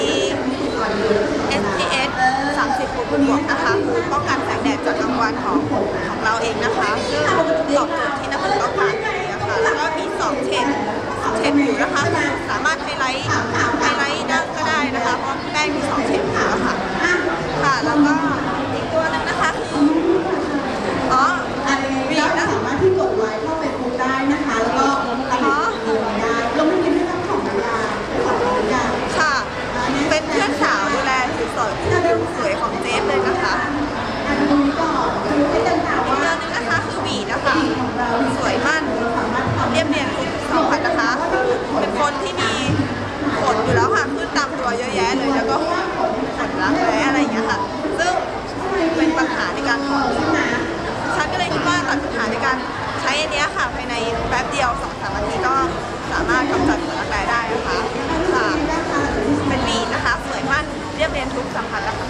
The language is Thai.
นี้ SPF 30บวกบวกนะคะคืป้องกันแสงแดดจากกลางวันของของเราเองนะคะซึ่ง สวยของเจฟเลยนะคะอีกตัวนึงนะคะคือหวีนะคะ สวยมากเรียบเรียงทุกสองพันนะคะ เป็นคนที่มีขนอยู่แล้วค่ะขึ้นตามตัวเยอะแยะเลยแล้วก็ขนรักแร้อะไรอย่างเงี้ยค่ะ ซึ่งเป็นปัญหาในการถอนะฉันก็เลยคิดว่าตัดปัญหาในการใช้อันนี้ค่ะภายในแป๊บเดียวสองสามนาทีก็สามารถกำจัดขนรักแร้ได้นะคะค่ะเป็นหวีนะคะ สวยมากเรียบเรียงทุกสัมผัสนะคะ